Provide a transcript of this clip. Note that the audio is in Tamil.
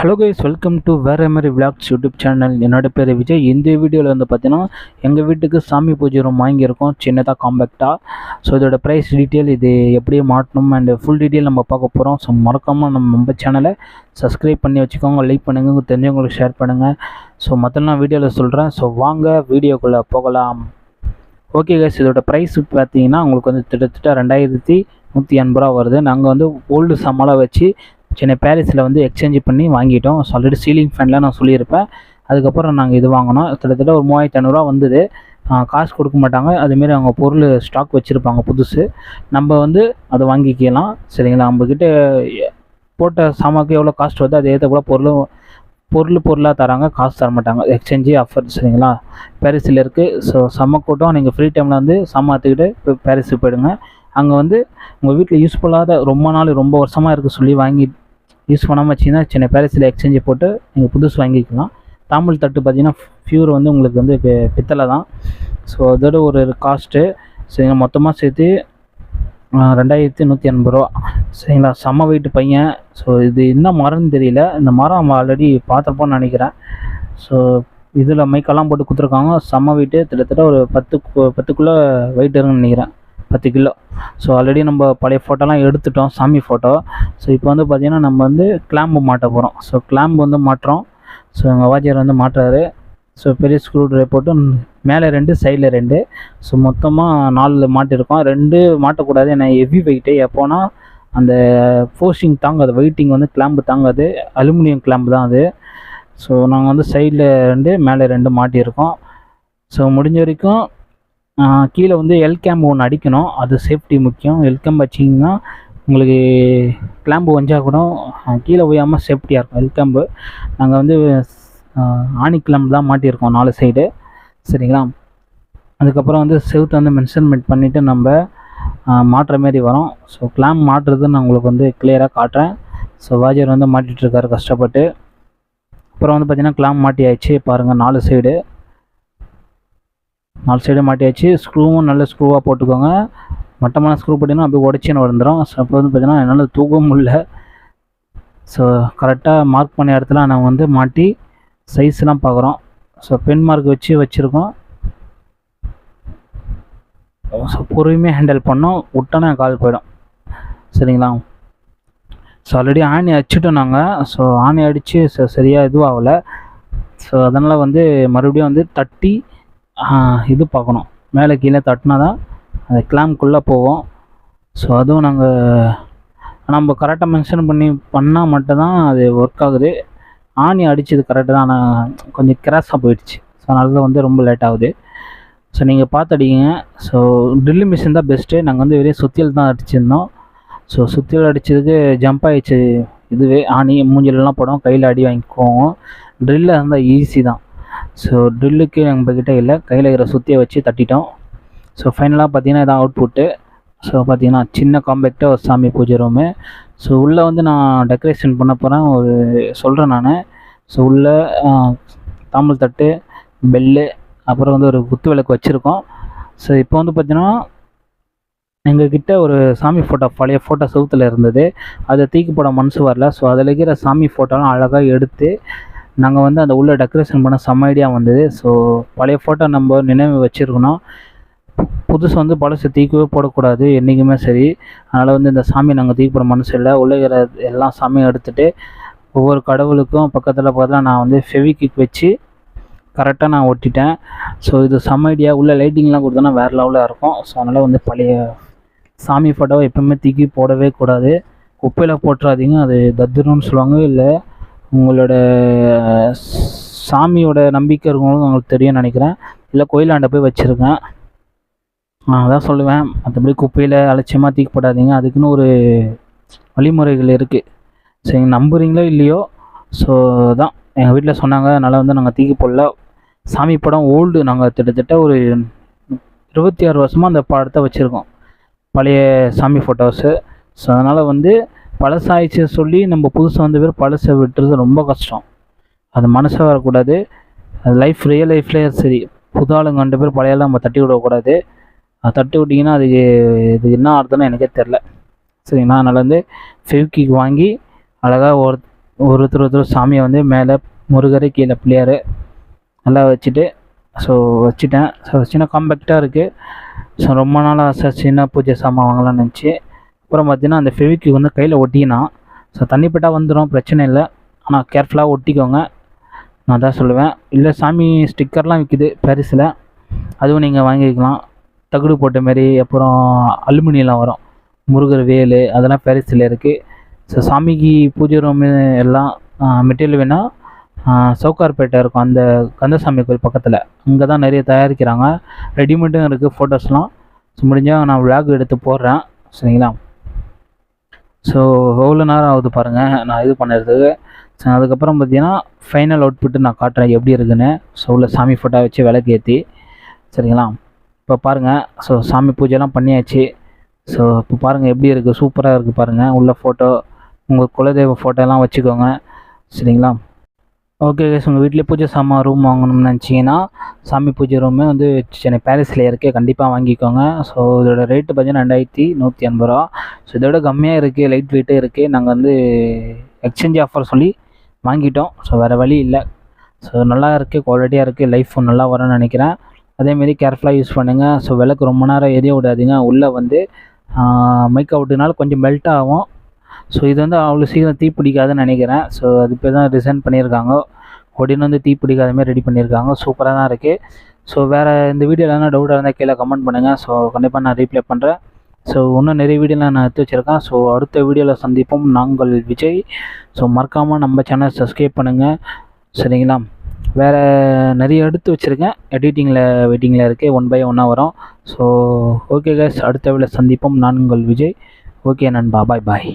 ஹலோ கைஸ் வெல்கம் டு வேற மாதிரி விளாக்ஸ் யூடியூப் சேனல் என்னோடய பேர் விஜய். இந்த வீடியோவில் வந்து பார்த்தீங்கன்னா எங்கள் வீட்டுக்கு சாமி பூஜை ரூம் வாங்கியிருக்கோம். சின்னதாக காம்பேக்டாக ஸோ இதோட ப்ரைஸ் டீட்டெயில் இது எப்படி மாட்டணும் அண்ட் ஃபுல் டீட்டெயில் நம்ம பார்க்க போகிறோம் ஸோ மறக்காமல் நம்ம நம்ம சேனலை சப்ஸ்கிரைப் பண்ணி வச்சுக்கோங்க. லைக் பண்ணுங்கள் தெரிஞ்சவங்களுக்கு ஷேர் பண்ணுங்கள் ஸோ மற்ற நான் வீடியோவில் சொல்கிறேன் ஸோ வாங்க வீடியோக்குள்ளே போகலாம். ஓகே கைஸ் இதோட ப்ரைஸ் பார்த்தீங்கன்னா உங்களுக்கு வந்து கிட்டத்தட்ட ரெண்டாயிரத்தி நூற்றி எண்பது ரூபா வருது. நாங்கள் வந்து ஓல்டு சமாளம் வச்சு சென்னை பேரிஸில் வந்து எக்ஸ்சேஞ்ச் பண்ணி வாங்கிட்டோம். ஸோ ஆல்ரெடி சீலிங் ஃபேன்லாம் நான் சொல்லியிருப்பேன். அதுக்கப்புறம் நாங்கள் இது வாங்கினோம். கிட்டத்தட்ட ஒரு மூவாயிரத்தி ஐநூறுரூவா வந்தது. காசு கொடுக்க மாட்டாங்க. அதுமாரி அவங்க பொருள் ஸ்டாக் வச்சுருப்பாங்க புதுசு. நம்ம வந்து அதை வாங்கிக்கலாம். சரிங்களா? நம்மக்கிட்ட போட்ட சாமாக்கு எவ்வளோ காஸ்ட் வருதோ அது ஏற்ற கூட பொருளும் பொருள் பொருளாக தராங்க. காசு தர மாட்டாங்க. எக்ஸ்சேஞ்சு ஆஃபர் சரிங்களா? பேரிஸில் இருக்குது ஸோ செம்ம கூட்டம். நீங்கள் ஃப்ரீ டைமில் வந்து சாமாத்துக்கிட்டு பேரிஸுக்கு போயிடுங்க. அங்கே வந்து உங்கள் வீட்டில் யூஸ்ஃபுல்லாத ரொம்ப நாள் ரொம்ப வருஷமாக இருக்க சொல்லி வாங்கி யூஸ் பண்ணாமல் வச்சிங்கன்னா சின்ன பாரிஸில் எக்ஸ்சேஞ்சு போட்டு நீங்கள் புதுசு வாங்கிக்கலாம். தாமல் தட்டு பார்த்தீங்கன்னா ஃபியூர் வந்து உங்களுக்கு வந்து பித்தளை தான். ஸோ அதோட ஒரு காஸ்ட்டு சரிங்களா? மொத்தமாக சேர்த்து ரெண்டாயிரத்தி நூற்றி எண்பது ரூபா. சரிங்களா? செம்ம வெயிட்டு பையன். ஸோ இது என்ன மரம்னு தெரியல. இந்த மரம் ஆல்ரெடி பார்த்துருப்போம்னு நினைக்கிறேன். ஸோ இதில் மைக்கெல்லாம் போட்டு கொடுத்துருக்காங்க. செம்ம வெயிட்டு கிட்டத்தட்ட ஒரு பத்து கு- பத்துக்குள்ளே வெயிட் இருக்குன்னு நினைக்கிறேன். பத்து கிலோ. ஸோ ஆல்ரெடி நம்ம பழைய ஃபோட்டோலாம் எடுத்துட்டோம் சாமி ஃபோட்டோ ஸோ இப்போ வந்து பார்த்திங்கன்னா நம்ம வந்து கிளாம்பு மாட்ட போகிறோம் ஸோ கிளாம்பு வந்து மாட்டுறோம். ஸோ எங்கள் வாத்தியார் வந்து மாட்டுறாரு. ஸோ பெரிய ஸ்க்ரூ ட்ரைவ் போட்டு மேலே ரெண்டு சைடில் ரெண்டு. ஸோ மொத்தமாக நாலு மாட்டிருக்கோம் ரெண்டு மாட்டக்கூடாது ஏன்னா ஹெவி வெயிட்டு எப்போனா அந்த ஃபோர்ஸிங் தாங்காது. வெயிட்டிங் வந்து கிளாம்பு தாங்காது. அலுமினியம் கிளாம்பு தான் அது. ஸோ நாங்கள் வந்து சைடில் ரெண்டு மேலே ரெண்டு மாட்டியிருக்கோம். ஸோ முடிஞ்ச வரைக்கும் கீழே வந்து எல் கேம்ப் ஒன்று அடிக்கணும். அது சேஃப்டி முக்கியம். எல் கேம்ப் வச்சிங்கன்னா உங்களுக்கு கிளாம்பு வஞ்சால் கூட கீழே ஓயாமல் சேஃப்டியாக இருக்கும். எல் கேம்பு நாங்கள் வந்து ஆணி கிளம்பு தான் மாட்டியிருக்கோம் நாலு சைடு சரிங்களா? அதுக்கப்புறம் வந்து செவுத்து வந்து மென்ஷன்மெண்ட் பண்ணிவிட்டு நம்ம மாட்டுற மாரி வரும். ஸோ கிளாம் மாட்டுறது நான் உங்களுக்கு வந்து கிளியராக காட்டுறேன். ஸோ வாஜர் வந்து மாட்டிகிட்ருக்காரு இருக்காரு கஷ்டப்பட்டு. அப்புறம் வந்து பார்த்தீங்கன்னா கிளாம்ப் ஆயிடுச்சு பாருங்கள் நாலு சைடு நாலு சைடு மாட்டியாச்சு. ஸ்க்ரூவும் நல்ல ஸ்க்ரூவாக போட்டுக்கோங்க. மட்டமான ஸ்க்ரூ போட்டிங்கன்னா அப்படியே உடச்சின்னு வந்துடும் ஸோ அப்போ வந்து பார்த்தீங்கன்னா என்னால் தூக்கவும் முடியல. ஸோ கரெக்டாக மார்க் பண்ண இடத்துல நான் வந்து மாட்டி சைஸ்லாம் பார்க்குறோம் ஸோ பென் மார்க் வச்சு வச்சுருக்கோம். ஸோ பொறுமையாக ஹேண்டில் பண்ணோம். விட்டோன்னா கால் போயிடும். சரிங்களா? ஸோ ஆல்ரெடி ஆணி அடிச்சிட்டோம் நாங்கள் ஸோ ஆணி அடித்து சரியாக இதுவும் ஆகலை. ஸோ அதனால் வந்து மறுபடியும் வந்து தட்டி இது பார்க்கணும். மேலே கீழே தட்டினா தான் அந்த கிளாம்குள்ளே போவோம் ஸோ அதுவும் நாங்கள் நம்ம கரெக்டாக மென்ஷன் பண்ணி பண்ணால் மட்டும்தான் அது ஒர்க் ஆகுது. ஆணி அடிச்சது கரெக்டு தான் ஆனால் கொஞ்சம் கிராஸாக போயிடுச்சு. ஸோ அதனால வந்து ரொம்ப லேட் ஆகுது. ஸோ நீங்கள் பார்த்து அடிங்க. ஸோ ட்ரில்லு மிஷின் தான் பெஸ்ட்டு நாங்கள் வந்து வெளியே சுத்தியல் தான் அடிச்சிருந்தோம். ஸோ சுத்தியல் அடிச்சதுக்கு ஜம்ப் ஆகிடுச்சு இதுவே ஆணி மூஞ்சிலெலாம் படம். கையில் அடி வாங்கிக்குவோம். ட்ரில்லில் இருந்தால் ஈஸி தான். ஸோ ட்ரில்லுக்கு நம்மக்கிட்ட இல்லை. கையில் இருக்கிற சுத்தியை வச்சு தட்டிட்டோம். ஸோ ஃபைனலாக பார்த்தீங்கன்னா இதான் அவுட்புட்டு ஸோ பார்த்தீங்கன்னா சின்ன காம்பேக்டாக ஒரு சாமி பூஜை ரூமு ஸோ உள்ளே வந்து நான் டெக்கரேஷன் பண்ண போகிறேன் ஒரு சொல்கிறேன் நான். ஸோ உள்ளே தாமல் தட்டு பெல்லு அப்புறம் வந்து ஒரு குத்து விளக்கு வச்சுருக்கோம். ஸோ இப்போ வந்து பார்த்தீங்கன்னா எங்ககிட்ட ஒரு சாமி ஃபோட்டோ பழைய ஃபோட்டோ சவுத்தில் இருந்தது. அதை தூக்கி போட மனசு வரல. ஸோ அதில் இருக்கிற சாமி ஃபோட்டோலாம் அழகாக எடுத்து நாங்கள் வந்து அந்த உள்ளே டெக்கரேஷன் பண்ண செம்ம ஐடியா வந்தது. ஸோ பழைய ஃபோட்டோ நம்ம நினைவு வச்சுருக்கணும். புதுசு வந்து பழசு தீக்கவே போடக்கூடாது என்றைக்குமே சரி. அதனால் வந்து இந்த சாமி நாங்கள் தூக்கி போட மனசு இல்லை. உள்ளே இருக்கிற எல்லா சாமியும் எடுத்துகிட்டு ஒவ்வொரு கடவுளுக்கும் பக்கத்தில் பார்த்தா நான் வந்து ஃபெவிக்விக் வச்சு கரெக்டாக நான் ஒட்டிட்டேன். ஸோ இது செம்ம ஐடியா உள்ள லைட்டிங்லாம் கொடுத்தோன்னா வேறு லெவலாக இருக்கும். ஸோ அதனால் வந்து பழைய சாமி ஃபோட்டோவை எப்பவுமே தூக்கி போடவே கூடாது. குப்பையில் போட்டுறாதீங்க. அது தத்துருன்னு சொல்லுவாங்க இல்லை. உங்களோட சாமியோட நம்பிக்கை இருக்கவங்களும் உங்களுக்கு தெரியும்னு நினைக்கிறேன். இல்லை கோயிலாண்ட போய் வச்சுருக்கேன். நான் அதான் சொல்லுவேன். மற்றபடி குப்பையில் அலட்சியமாக தீக்கப்படாதீங்க. அதுக்குன்னு ஒரு வழிமுறைகள் இருக்குது சரி நம்புறீங்களோ இல்லையோ ஸோ தான் எங்கள் வீட்டில் சொன்னாங்க. அதனால் வந்து நாங்கள் தீக்கி போடல. சாமி படம் ஓல்டு நாங்கள் கிட்டத்தட்ட ஒரு இருபத்தி ஆறு வருஷமாக அந்த படத்தை வச்சுருக்கோம். பழைய சாமி ஃபோட்டோஸு ஸோ அதனால் வந்து பழசாயிச்சு சொல்லி நம்ம புதுசாக வந்த பேர் பழசை விட்டுறது ரொம்ப கஷ்டம். அது மனசை வரக்கூடாது. அது லைஃப் ரியல் லைஃப்லேயே சரி. புது ஆளுங்க ரெண்டு பேர் பழைய நம்ம தட்டி விடக்கூடாது அது தட்டி விட்டிங்கன்னா அதுக்கு இது என்ன அர்த்தம்னு எனக்கே தெரில சரிங்களா அதனால் வந்து ஃபெவிக்கிக் வாங்கி அழகாக ஒரு ஒருத்தர் ஒருத்தர் சாமியை வந்து மேலே முருகர் கீழே பிள்ளையார் நல்லா வச்சுட்டு ஸோ வச்சுட்டேன். ஸோ சின்ன காம்பேக்டாக இருக்குது ஸோ ரொம்ப நாள் ஆசை சின்ன பூஜை சாமான் வாங்கலாம்னு நினச்சி. அப்புறம் பார்த்தீங்கன்னா அந்த ஃபெவிக்கு வந்து கையில் ஒட்டினா ஸோ தண்ணி வந்துடும் பிரச்சனை இல்லை. ஆனால் கேர்ஃபுல்லாக ஒட்டிக்கோங்க. நான் தான் சொல்லுவேன். இல்லை சாமி ஸ்டிக்கர்லாம் விற்கிது பேரிஸில் அதுவும் நீங்கள் வாங்கிக்கலாம். தகுடு போட்ட மாரி அப்புறம் அலுமினியம்லாம் வரும். முருகர் வேல் அதெல்லாம் பேரிஸில் இருக்குது ஸோ சாமிக்கு பூஜை ரூமு எல்லாம் மெட்டீரியல் வேணால் சவுகார்பேட்டை இருக்கும். அந்த கந்தசாமி கோயில் பக்கத்தில். அங்கே தான் நிறைய தயாரிக்கிறாங்க. ரெடிமேடும் இருக்குது ஃபோட்டோஸ்லாம் ஸோ முடிஞ்சால் நான் விளாக் எடுத்து போடுறேன். சரிங்களா? ஸோ எவ்வளோ நேரம் ஆகுது பாருங்கள் நான் இது பண்ணுறதுக்கு ஸோ அதுக்கப்புறம் பார்த்தீங்கன்னா ஃபைனல் அவுட்புட்டு நான் காட்டுறேன் எப்படி இருக்குன்னு. ஸோ உள்ள சாமி ஃபோட்டோ வச்சு விளக்கு ஏற்றி சரிங்களா? இப்போ பாருங்கள் ஸோ சாமி பூஜைலாம் பண்ணியாச்சு. ஸோ இப்போ பாருங்கள் எப்படி இருக்குது சூப்பராக இருக்குது பாருங்கள் உள்ள ஃபோட்டோ உங்கள் குலதெய்வ ஃபோட்டோலாம் வச்சுக்கோங்க. சரிங்களா? ஓகே கேஸ் உங்கள் வீட்டிலே பூஜை சாமான் ரூம் வாங்கணும்னு நினச்சிங்கன்னா சாமி பூஜை ரூமே வந்து சென்னை பேரிஸில் இருக்குது கண்டிப்பாக வாங்கிக்கோங்க. ஸோ இதோட ரேட்டு பார்த்தீங்கன்னா ரெண்டாயிரத்தி நூற்றி எண்பது ரூபா. ஸோ இதோட கம்மியாக இருக்குது லைட் வெயிட்டே இருக்குது நாங்கள் வந்து எக்ஸ்சேஞ்ச் ஆஃபர் சொல்லி வாங்கிட்டோம். ஸோ வேறு வழி இல்லை. ஸோ நல்லா இருக்குது குவாலிட்டியாக இருக்குது லைஃப் நல்லா வரும்னு நினைக்கிறேன். அதேமாரி கேர்ஃபுல்லாக யூஸ் பண்ணுங்கள் ஸோ விளக்கு ரொம்ப நேரம் எரிய விடாதீங்க. உள்ளே வந்து மைக் அவுட்டுனால கொஞ்சம் மெல்ட் ஆகும். ஸோ இது வந்து அவ்வளோ சீக்கிரம் தீ பிடிக்காதுன்னு நினைக்கிறேன். ஸோ அது இப்போ தான் டிசைன் பண்ணியிருக்காங்க. உடனே வந்து தீ பிடிக்காத மாதிரி ரெடி பண்ணியிருக்காங்க. சூப்பராக தான் இருக்குது ஸோ வேறு இந்த வீடியோ எதனா டவுட்டாக இருந்தால் கீழே கமெண்ட் பண்ணுங்கள் ஸோ கண்டிப்பாக நான் ரீப்ளை பண்ணுறேன் ஸோ இன்னும் நிறைய வீடியோலாம் நான் எடுத்து வச்சுருக்கேன். ஸோ அடுத்த வீடியோவில் சந்திப்போம். நாங்கள் விஜய். ஸோ மறக்காமல் நம்ம சேனல் சப்ஸ்கிரைப் பண்ணுங்கள் சரிங்களா? வேறு நிறைய எடுத்து வச்சுருக்கேன். எடிட்டிங்கில் வெயிட்டிங்கில் இருக்குது ஒன் பை ஒன்னாக வரும். ஸோ ஓகே கேஸ் அடுத்த வீடியோ சந்திப்போம். நான் உங்கள் விஜய். ஓகே நண்பா. பாய் பாய்